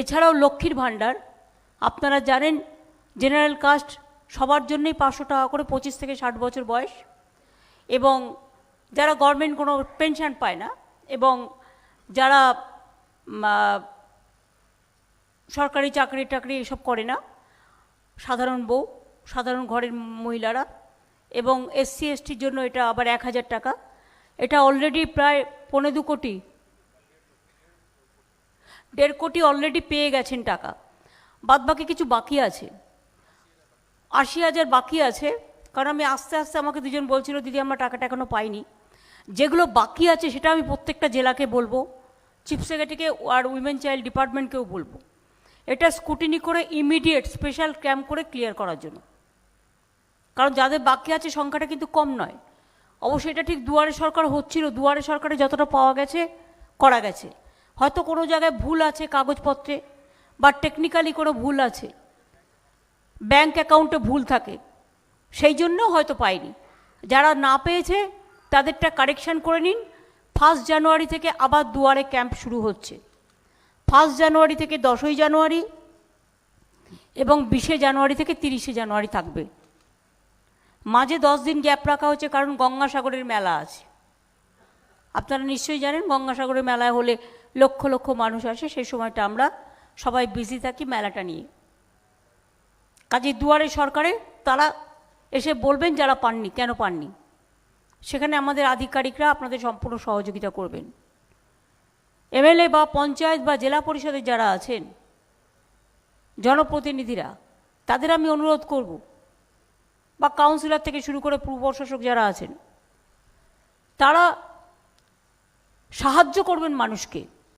এছাড়াও লক্ষ্মীর ভাণ্ডার, আপনারা জানেন জেনারেল কাস্ট সবার জন্যই পাঁচশো টাকা করে পঁচিশ থেকে ষাট বছর বয়স, এবং যারা গভর্নমেন্ট কোনো পেনশন পায় না, এবং যারা সরকারি চাকরি টাকরি এসব করে না, সাধারণ বউ, সাধারণ ঘরের মহিলারা, এবং এসসি এসটির জন্য এটা আবার এক হাজার টাকা। এটা অলরেডি প্রায় পনেরো দু কোটি দেড় কোটি অলরেডি পেয়ে গেছেন টাকা। বাদ বাকি কিছু বাকি আছে। আশি হাজার বাকি আছে। কারণ আমি আস্তে আস্তে আমাকে দুজন বলছিল, দিদি, আমরা টাকাটা এখনও পাইনি। যেগুলো বাকি আছে সেটা আমি প্রত্যেকটা জেলাকে বলব, চিফ সেক্রেটারিকে আর উইমেন চাইল্ড ডিপার্টমেন্টকেও বলব। এটা স্কুটিনি করে ইমিডিয়েট স্পেশাল ক্যাম্প করে ক্লিয়ার করার জন্য। কারণ যাদের বাকি আছে, সংখ্যাটা কিন্তু কম নয়। অবশ্যই এটা ঠিক দুয়ারে সরকার হচ্ছিল। দুয়ারে সরকারে যতটা পাওয়া গেছে, করা গেছে। হয়তো কোনো জায়গায় ভুল আছে কাগজপত্রে বা টেকনিক্যালি কোনো ভুল আছে। ব্যাংক অ্যাকাউন্টে ভুল থাকে। সেই জন্য হয়তো পাইনি। যারা না পেয়েছে, তাদেরটা কারেকশান করে নিন। ফার্স্ট জানুয়ারি থেকে আবার দুয়ারে ক্যাম্প শুরু হচ্ছে। ফার্স্ট জানুয়ারি থেকে দশই জানুয়ারি এবং বিশে জানুয়ারি থেকে তিরিশে জানুয়ারি থাকবে। মাঝে দশ দিন গ্যাপ রাখা হচ্ছে কারণ গঙ্গাসাগরের মেলা আছে। আপনারা নিশ্চয়ই জানেন গঙ্গাসাগরের মেলায় হলে লক্ষ লক্ষ মানুষ আসে, সেই সময়টা আমরা সবাই বিজি থাকি মেলাটা নিয়ে। কাজে দুয়ারে সরকারে তারা এসে বলবেন যারা পাননি, কেন পাননি? সেখানে আমাদের আধিকারিকরা আপনাদের সম্পূর্ণ সহযোগিতা করবেন। এমএলএ বা পঞ্চায়েত বা জেলা পরিষদের যারা আছেন, জনপ্রতিনিধিরা, তাদের আমি অনুরোধ করব, বা কাউন্সিলর থেকে শুরু করে পূর্ব প্রশাসক যারা আছেন, তারা সাহায্য করবেন মানুষকে।